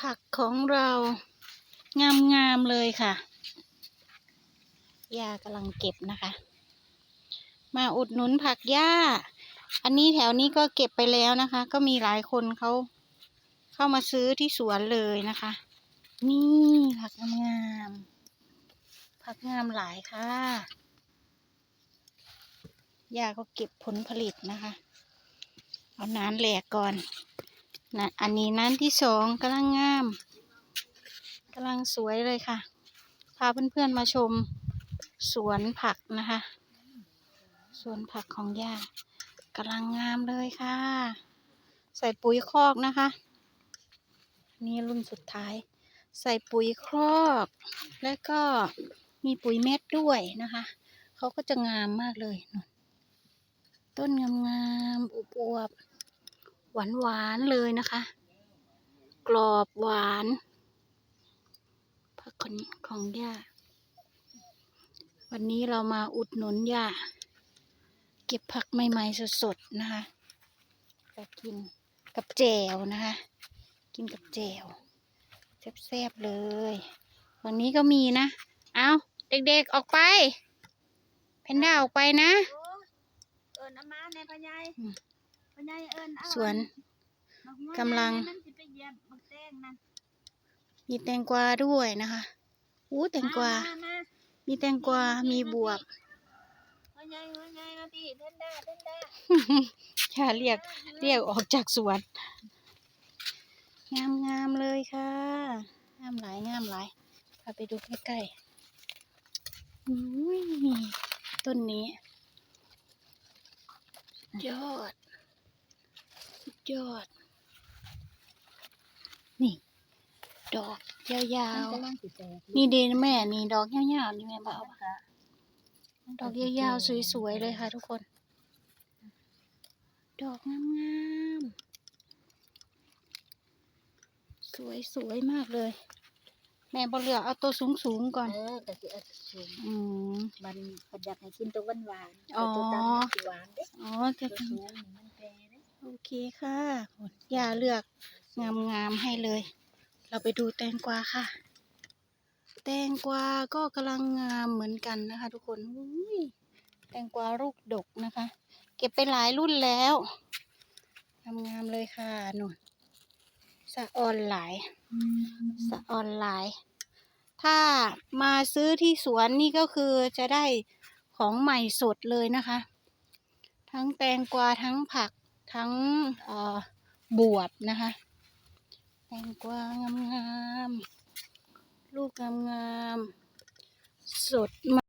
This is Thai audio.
ผักของเรางามๆเลยค่ะ ย่ากำลังเก็บนะคะ มาอุดหนุนผักหญ้าอันนี้แถวนี้ก็เก็บไปแล้วนะคะ ก็มีหลายคนเขาเข้ามาซื้อที่สวนเลยนะคะ นี่ผักงามๆผักงามหลายค่ะ ย่าก็เก็บผลผลิตนะคะ เอาน้ำแหลกก่อน นะอันนี้น้ำที่สองกำลังงามกำลังสวยเลยค่ะ พาเพื่อนๆมาชมสวนผักนะคะ สวนผักของย่ากำลังงามเลยค่ะ ใส่ปุ๋ยคอกนะคะ นี่รุ่นสุดท้าย ใส่ปุ๋ยคอกแล้วก็มีปุ๋ยเม็ดด้วยนะคะเขาก็จะงามมากเลย ต้นงามๆอวบๆ หวานๆเลยนะคะ กรอบหวานผักของของย่า วันนี้เรามาอุดหนุนย่า เก็บผักใหม่ๆสดๆนะคะไปกินกับแจ่วนะคะ กินกับแจ่วแซ่บๆเลย วันนี้ก็มีนะ เอาเด็กๆออกไป เพนด้าออกไปนะ เอิญอามาในพญายอืมพญายเอิญเอา สวนบัม่วงกำลังนั่นสิไปเหยียบบักแตงนั่นมีแตงกวาด้วยนะคะอู้แตงกวามมามีแตงกวา มีบวบพญายพญายมาพี่เท่นด้าเท่นด้าค่ะเรียกเรียกออกจากสวน งามงามๆเลยค่ะ งามหลายงามหลายพาไปดูใกล้ๆอุ้ยต้นนี้สุดยอดสุด ยอด นี่ ดอกยาวมันกำลังสิแตกๆนี่เดนแม่ นี่ดอกยาวๆ นี่แม่บอกเอาปะดอกยาวๆ สวยๆ เลยค่ะทุกคน ดอกงามๆ สวยๆ มากเลย แม่บอเลือกเอาตัวสูงๆ ก่อน เออกะสิเอาสูงอืมมันประดับให้กินตัวหวานหวานๆอ๋อตัวดำมันสิหวานเด้อ๋อจะตัวสูงนี่มันแปรเด้ โอเคค่ะย่าเลือกงามๆให้เลย เราไปดูแตงกวาค่ะ แตงกวาก็กำลังงามเหมือนกันนะคะ ทุกคนแตงกวาลูกดกนะคะ เก็บไปหลายรุ่นแล้วงามๆเลยค่ะนุ่นสะออนหลายสะออนไลน์ถ้ามาซื้อที่สวนนี่ก็คือจะได้ของใหม่สดเลยนะคะ ทั้งแตงกวาทั้งผัก ทั้งบวบนะคะแตงกวางามๆลูกงามๆสดมาก